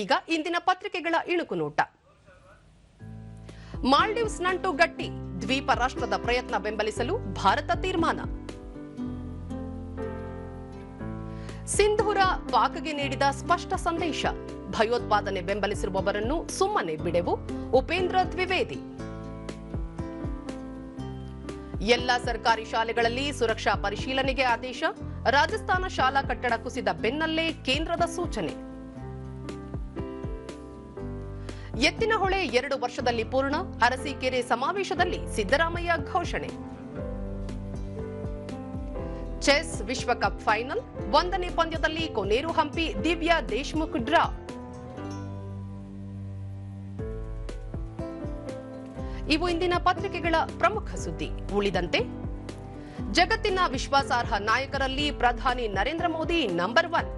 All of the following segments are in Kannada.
ಈಗ ಇಂದಿನ ಪತ್ರಿಕೆಗಳ ಇಣುಕು ನೋಟ. ಮಾಲ್ಡೀವ್ಸ್ ನಂಟು ಗಟ್ಟಿ ದ್ವೀಪ ರಾಷ್ಟ್ರದ ಪ್ರಯತ್ನ ಬೆಂಬಲಿಸಲು ಭಾರತ ತೀರ್ಮಾನ. ಸಿಂಧೂರ ಪಾಕ್ಗೆ ನೀಡಿದ ಸ್ಪಷ್ಟ ಸಂದೇಶ, ಭಯೋತ್ಪಾದನೆ ಬೆಂಬಲಿಸಿರುವವರನ್ನು ಸುಮ್ಮನೆ ಬಿಡೆವು, ಉಪೇಂದ್ರ ದ್ವಿವೇದಿ. ಎಲ್ಲ ಸರ್ಕಾರಿ ಶಾಲೆಗಳಲ್ಲಿ ಸುರಕ್ಷಾ ಪರಿಶೀಲನೆಗೆ ಆದೇಶ, ರಾಜಸ್ಥಾನ ಶಾಲಾ ಕಟ್ಟಡ ಕುಸಿದ ಬೆನ್ನಲ್ಲೇ ಕೇಂದ್ರದ ಸೂಚನೆ. ಎತ್ತಿನಹೊಳೆ ಎರಡು ವರ್ಷದಲ್ಲಿ ಪೂರ್ಣ, ಅರಸೀಕೆರೆ ಸಮಾವೇಶದಲ್ಲಿ ಸಿದ್ದರಾಮಯ್ಯ ಘೋಷಣೆ. ಚೆಸ್ ವಿಶ್ವಕಪ್ ಫೈನಲ್, ಒಂದನೇ ಪಂದ್ಯದಲ್ಲಿ ಕೊನೇರು ಹಂಪಿ, ದಿವ್ಯಾ ದೇಶ್ಮುಖ್ ಡ್ರಾ. ಇವು ಇಂದಿನ ಪತ್ರಿಕೆಗಳ ಪ್ರಮುಖ ಸುದ್ದಿ. ಉಳಿದಂತೆ, ಜಗತ್ತಿನ ವಿಶ್ವಾಸಾರ್ಹ ನಾಯಕರಲ್ಲಿ ಪ್ರಧಾನಿ ನರೇಂದ್ರ ಮೋದಿ ನಂಬರ್ ಒನ್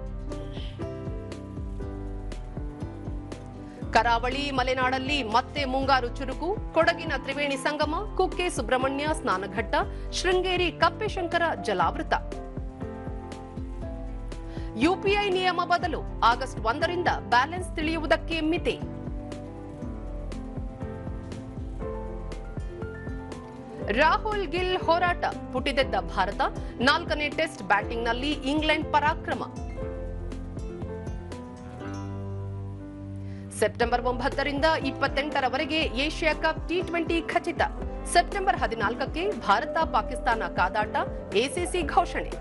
ಕರಾವಳಿ, ಮಲೆನಾಡಲ್ಲಿ ಮತ್ತೆ ಮುಂಗಾರು ಚುರುಕು, ಕೊಡಗಿನ ತ್ರಿವೇಣಿ ಸಂಗಮ, ಕುಕ್ಕೆ ಸುಬ್ರಹ್ಮಣ್ಯ, ಸ್ನಾನಘಟ್ಟ, ಶೃಂಗೇರಿ ಕಪ್ಪೆಶಂಕರ ಜಲಾವೃತ. ಯುಪಿಐ ನಿಯಮ ಬದಲು ಆಗಸ್ಟ್ ಒಂದರಿಂದ ಬ್ಯಾಲೆನ್ಸ್ ತಿಳಿಯುವುದಕ್ಕೆ ಮಿತಿ. ರಾಹುಲ್ ಗಿಲ್ ಹೋರಾಟ ಪುಟಿದೆದ್ದ ಭಾರತ, ನಾಲ್ಕನೇ ಟೆಸ್ಟ್ ಬ್ಯಾಟಿಂಗ್ನಲ್ಲಿ ಇಂಗ್ಲೆಂಡ್ ಪರಾಕ್ರಮ. ಸೆಪ್ಟೆಂಬರ್ ಒಂಬತ್ತರಿಂದ ಇಪ್ಪತ್ತೆಂಟರವರೆಗೆ ಏಷ್ಯಾ ಕಪ್ ಟಿ ಟ್ವೆಂಟಿ ಖಚಿತ. ಸೆಪ್ಟೆಂಬರ್ ಹದಿನಾಲ್ಕಕ್ಕೆ ಭಾರತ ಪಾಕಿಸ್ತಾನ ಕಾದಾಟ ಎಸಿಸಿ ಘೋಷಣೆ.